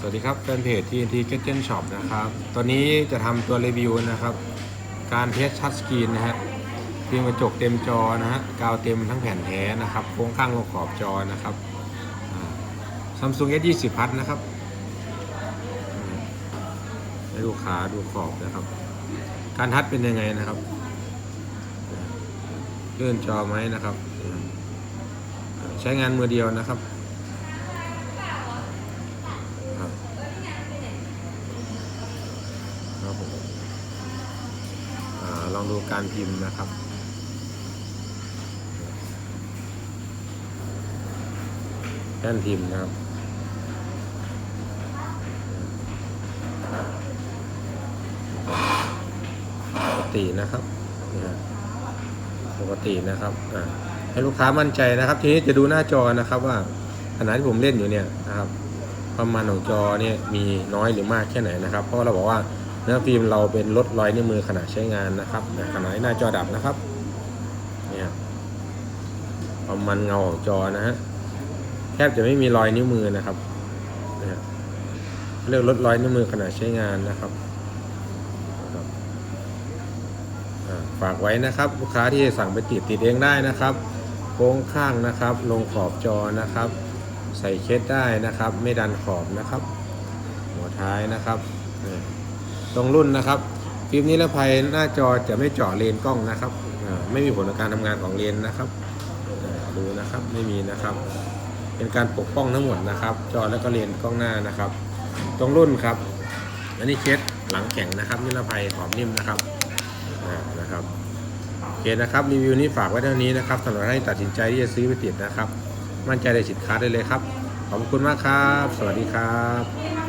สวัสดีครับแฟนเพจ TNT Kitchen Shop นะครับ ตอนนี้จะทำตัวรีวิวนะครับ การเทสทัชสกรีนนะฮะพิมพ์กระจกเต็มจอนะฮะ กาวเต็มทั้งแผ่นแท้นะครับ โครงข้างลงขอบจอนะครับซัมซุง S20 พัทนะครับให้ลูกค้าดูขอบนะครับ การทัดเป็นยังไงนะครับเลื่อนจอไหมนะครับ ใช้งานมือเดียวนะครับครับ ผมอลองดูการพิมพ์นะครับแป้นพิมพ์นะครับปกตินะครับปกตินะครับให้ลูกค้ามั่นใจนะครับ ทีนี้จะดูหน้าจอนะครับว่าขนาดที่ผมเล่นอยู่เนี่ยนะครับ ความมันของจอเนี่ยมีน้อยหรือมากแค่ไหนนะครับ เพราะเราบอกว่า เนื้อฟิล์มเราเป็นลดรอยนิ้วมือขณะใช้งานนะครับขณะหน้าจอดับนะครับเนี่ยความมันเงาของจอนะฮะแทบจะไม่มีรอยนิ้วมือนะครับนะฮะเรียกลดรอยนิ้วมือขณะใช้งานนะครับฝากไว้นะครับลูกค้าที่สั่งไปติดติดเองได้นะครับโค้งข้างนะครับ ลงขอบจอนะครับ ใส่เคสได้นะครับ ไม่ดันขอบนะครับ หัวท้ายนะครับ ตรงรุ่นนะครับฟิล์มนิรภัยหน้าจอจะไม่เจาะเลนส์กล้องนะครับไม่มีผลต่อการทำงานของเลนส์นะครับดูนะครับไม่มีนะครับ เป็นการปกป้องทั้งหมดนะครับ จอแล้วก็เลนส์กล้องหน้านะครับ ตรงรุ่นครับอันนี้เคสหลังแข็งนะครับ นิรภัยขอบนิ่มนะครับนะครับโอเคนะครับรีวิวนี้ฝากไว้เท่านี้นะครับสำหรับให้ตัดสินใจที่จะซื้อไปติดนะครับ มั่นใจในสินค้าได้เลยครับขอบคุณมากครับ สวัสดีครับ